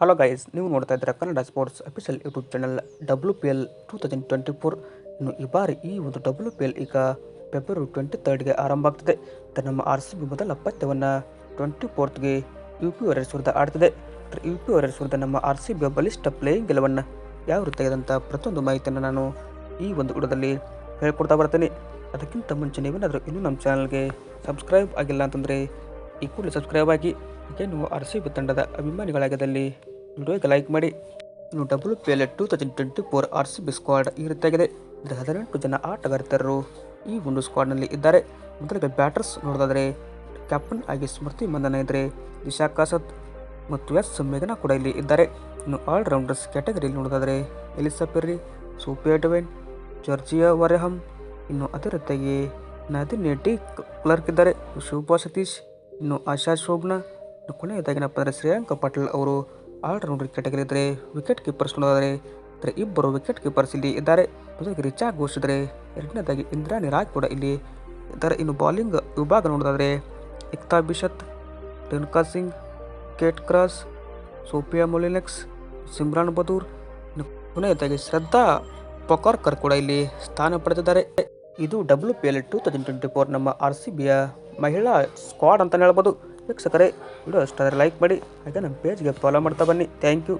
Hello guys ನೀವು ನೋಡ್ತಾ ಇದ್ದೀರಾ Kannada sports official YouTube channel W P L two thousand twenty four ಇನ್ನು ಈ ಬಾರಿ ಈ ಒಂದು ಡಬ್ಲ್ಯೂ ಪಿ ಎಲ್ ಈಗ ಫೆಬ್ರವರಿ ಟ್ವೆಂಟಿ ತರ್ಡ್ಗೆ ಆರಂಭ ಆಗ್ತದೆ. ನಮ್ಮ ಆರ್ ಸಿ ಬಿ ಮೊದಲ ಪಂದ್ಯವನ್ನು ಟ್ವೆಂಟಿ ಫೋರ್ತ್ಗೆ ಯು ಪಿ ವಾರಿಯರ್ಸ್ ವಿರುದ್ಧ ಆಡ್ತದೆ. ಯು ಪಿ ವಾರಿಯರ್ಸ್ ವಿರುದ್ಧ ನಮ್ಮ ಆರ್ ಸಿ ಬಿಯ ಬಲಿಷ್ಠ ಪ್ಲೇಯಿಂಗ್ ಗೆಲುವನ್ನು ಯಾವ ರೀತಿ ತೆಗೆದಂಥ ಪ್ರತಿಯೊಂದು ಮಾಹಿತಿಯನ್ನು ನಾನು ಈ ಒಂದು ವಿಡಿಯೋದಲ್ಲಿ ಹೇಳ್ಕೊಡ್ತಾ ಬರ್ತೀನಿ. ಅದಕ್ಕಿಂತ ಮುಂಚೆ ನೀವೇನಾದರೂ ಇನ್ನೂ ನಮ್ಮ ಚಾನಲ್ಗೆ ಸಬ್ಸ್ಕ್ರೈಬ್ ಆಗಿಲ್ಲ ಅಂತಂದರೆ ಈ ಕೂಡಲೇ ಸಬ್ಸ್ಕ್ರೈಬ್ ಆಗಿ. ಹೀಗೆ ಆರ್ಸಿಬಿ ತಂಡದ ಅಭಿಮಾನಿಗಳಾಗದಲ್ಲಿ. ವಿಡಿಯೋಗೆ ಲೈಕ್ ಮಾಡಿ. ಇನ್ನು W P L two thousand twenty four R C B squad ಈ ರೀತಿಯಾಗಿದೆ ಇದರ ಹದಿನೆಂಟು ಜನ ಆಟಗಾರ್ತಿಯರು ಈ ಒಂದು ಸ್ಕ್ವಾಡ್ನಲ್ಲಿ ಇದ್ದಾರೆ. ಮೊದಲಿಗೆ ಬ್ಯಾಟರ್ಸ್ ನೋಡೋದಾದರೆ ಕ್ಯಾಪ್ಟನ್ ಆಗಿ ಸ್ಮೃತಿ ಮಂದನ ಇದ್ದರೆ ದಿಶಾ ಕಾಸತ್ ಮತ್ತು ಎಸ್ ಮೇಘನಾ ಕೂಡ ಇಲ್ಲಿ ಇದ್ದಾರೆ. ಇನ್ನು ಆಲ್ರೌಂಡರ್ಸ್ ಕ್ಯಾಟಗರಿಯಲ್ಲಿ ನೋಡೋದಾದರೆ Ellyse Perry Sophia Devine Georgia Wareham, ಇನ್ನು ಅದೇ ರೀತಿಯಾಗಿ ನದಿನೇಟಿ ಕ್ಲರ್ಕ್ ಇದ್ದಾರೆ. ಶಿವಪಾ ಸತೀಶ್, ಇನ್ನು ಆಶಾ ಶೋಭ್ನಾ ಇನ್ನು ಕೊನೆಯದಾಗಿನಪ್ಪ ಅಂದರೆ ಶ್ರೇಯಾಂಕ ಪಾಟೀಲ್ ಅವರು ಆಲ್ರೌಂಡರ್ ಇದ್ದರೆ ವಿಕೆಟ್ ಕೀಪರ್ಸ್ ನೋಡಿದರೆ ಅಂದರೆ ಇಬ್ಬರು ವಿಕೆಟ್ ಕೀಪರ್ಸ್ ಇಲ್ಲಿ ಇದ್ದಾರೆ. ಮೊದಲಿಗೆ ರಿಚಾ ಘೋಷ್ ಎರಡನೇದಾಗಿ ಇಂದ್ರಾಣಿ ರಾಯ್ ಕೂಡ ಇಲ್ಲಿ ಇದ್ದಾರೆ. ಇನ್ನು ಬೌಲಿಂಗ್ ವಿಭಾಗ ನೋಡೋದಾದರೆ Ekta Bisht Renuka Singh, Kate Cross, Sophia Molineux, Simran Bahadur, ಇನ್ನು ಕೊನೆಯದಾಗಿ ಶ್ರದ್ಧಾ ಪೊಕಾರ್ಕರ್ ಕೂಡ ಇಲ್ಲಿ ಸ್ಥಾನ ಪಡೆದಿದ್ದಾರೆ. ಇದು W P L two thousand twenty four ನಮ್ಮ ಆರ್ ಸಿ ಬಿಯ ಮಹಿಳಾ ಸ್ಕ್ವಾಡ್ ಅಂತಲೇ ಹೇಳ್ಬೋದು. ವೀಕ್ಷಕರೇ ವಿಡಿಯೋ ಇಷ್ಟ ಆದರೆ ಲೈಕ್ ಮಾಡಿ ಹಾಗೆ ನಮ್ಮ ಪೇಜ್ಗೆ ಫಾಲೋ ಮಾಡ್ತಾ ಬನ್ನಿ. Thank you